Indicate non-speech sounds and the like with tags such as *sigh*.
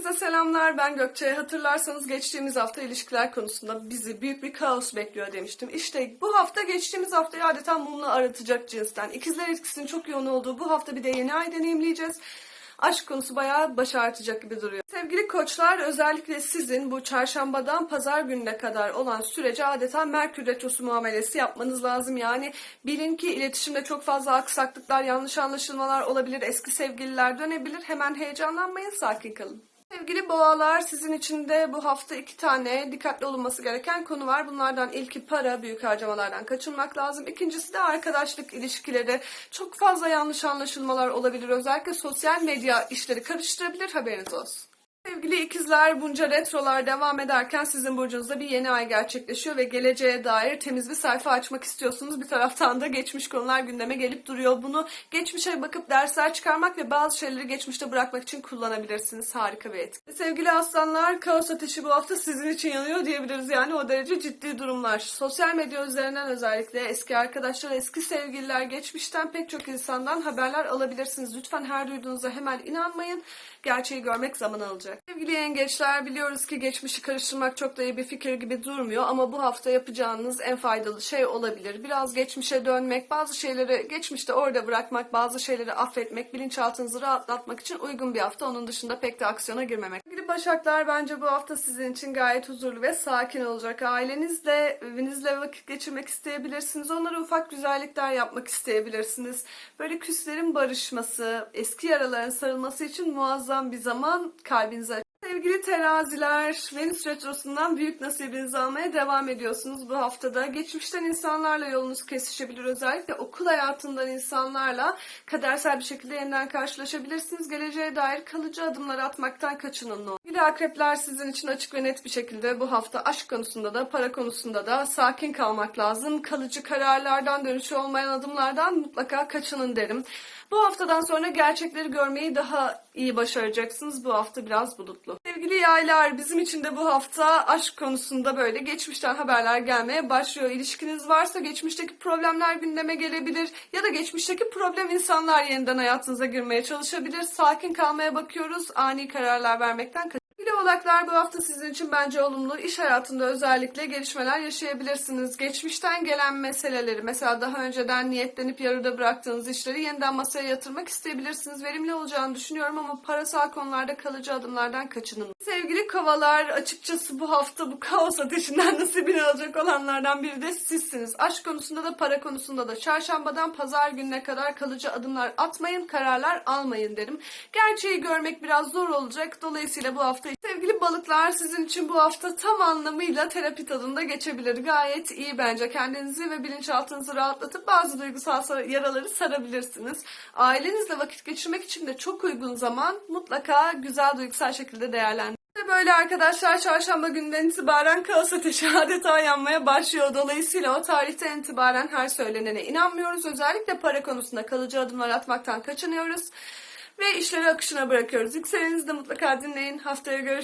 Herkese selamlar. Ben Gökçe. Hatırlarsanız geçtiğimiz hafta ilişkiler konusunda bizi büyük bir kaos bekliyor demiştim. İşte bu hafta geçtiğimiz haftayı adeta mumla aratacak cinsten. İkizler etkisinin çok yoğun olduğu bu hafta bir de yeni ay deneyimleyeceğiz. Aşk konusu bayağı baş ağrıtacak gibi duruyor. Sevgili koçlar özellikle sizin bu çarşambadan pazar gününe kadar olan sürece adeta Merkür Retrosu muamelesi yapmanız lazım. Yani bilin ki iletişimde çok fazla aksaklıklar, yanlış anlaşılmalar olabilir, eski sevgililer dönebilir. Hemen heyecanlanmayın, sakin kalın. Sevgili boğalar sizin için de bu hafta iki tane dikkatli olunması gereken konu var. Bunlardan ilki para, büyük harcamalardan kaçınmak lazım. İkincisi de arkadaşlık ilişkileri. Çok fazla yanlış anlaşılmalar olabilir. Özellikle sosyal medya işleri karıştırabilir haberiniz olsun. Sevgili ikizler bunca retrolar devam ederken sizin burcunuzda bir yeni ay gerçekleşiyor ve geleceğe dair temiz bir sayfa açmak istiyorsunuz. Bir taraftan da geçmiş konular gündeme gelip duruyor. Bunu geçmişe bakıp dersler çıkarmak ve bazı şeyleri geçmişte bırakmak için kullanabilirsiniz. Harika bir etki. Sevgili aslanlar kaos ateşi bu hafta sizin için yanıyor diyebiliriz. Yani o derece ciddi durumlar. Sosyal medya üzerinden özellikle eski arkadaşlar, eski sevgililer, geçmişten pek çok insandan haberler alabilirsiniz. Lütfen her duyduğunuza hemen inanmayın. Gerçeği görmek zaman alacak. Sevgili yengeçler biliyoruz ki geçmişi karıştırmak çok da iyi bir fikir gibi durmuyor ama bu hafta yapacağınız en faydalı şey olabilir. Biraz geçmişe dönmek, bazı şeyleri geçmişte orada bırakmak, bazı şeyleri affetmek, bilinçaltınızı rahatlatmak için uygun bir hafta. Onun dışında pek de aksiyona girmemek. Sevgili Başaklar bence bu hafta sizin için gayet huzurlu ve sakin olacak. Ailenizle, evinizle vakit geçirmek isteyebilirsiniz. Onlara ufak güzellikler yapmak isteyebilirsiniz. Böyle küslerin barışması, eski yaraların sarılması için muazzam bir zaman kalbinize Sevgili teraziler, Venüs Retrosu'ndan büyük nasibinizi almaya devam ediyorsunuz bu haftada. Geçmişten insanlarla yolunuz kesişebilir. Özellikle okul hayatından insanlarla kadersel bir şekilde yeniden karşılaşabilirsiniz. Geleceğe dair kalıcı adımlar atmaktan kaçının. Sevgili akrepler sizin için açık ve net bir şekilde bu hafta aşk konusunda da para konusunda da sakin kalmak lazım. Kalıcı kararlardan, dönüşü olmayan adımlardan mutlaka kaçının derim. Bu haftadan sonra gerçekleri görmeyi daha iyi başaracaksınız. Bu hafta biraz bulutlu. Sevgili yaylar bizim için de bu hafta aşk konusunda böyle geçmişten haberler gelmeye başlıyor. İlişkiniz varsa geçmişteki problemler gündeme gelebilir ya da geçmişteki problem insanlar yeniden hayatınıza girmeye çalışabilir. Sakin kalmaya bakıyoruz. Ani kararlar vermekten kaçının. Oğlaklar bu hafta sizin için bence olumlu. İş hayatında özellikle gelişmeler yaşayabilirsiniz. Geçmişten gelen meseleleri mesela daha önceden niyetlenip yarıda bıraktığınız işleri yeniden masaya yatırmak isteyebilirsiniz. Verimli olacağını düşünüyorum ama parasal konularda kalıcı adımlardan kaçının. Sevgili kovalar açıkçası bu hafta bu kaos ateşinden *laughs* nasibini alacak olanlardan biri de sizsiniz. Aşk konusunda da para konusunda da çarşambadan pazar gününe kadar kalıcı adımlar atmayın, kararlar almayın derim. Gerçeği görmek biraz zor olacak. Dolayısıyla bu hafta Sevgili balıklar sizin için bu hafta tam anlamıyla terapi tadında geçebilir. Gayet iyi bence. Kendinizi ve bilinçaltınızı rahatlatıp bazı duygusal yaraları sarabilirsiniz. Ailenizle vakit geçirmek için de çok uygun zaman mutlaka güzel duygusal şekilde değerlendirin. Böyle arkadaşlar çarşamba günden itibaren kaos ateşi adeta yanmaya başlıyor. Dolayısıyla o tarihten itibaren her söylenene inanmıyoruz. Özellikle para konusunda kalıcı adımlar atmaktan kaçınıyoruz. Ve işleri akışına bırakıyoruz. Yükselenizi de mutlaka dinleyin. Haftaya görüşürüz.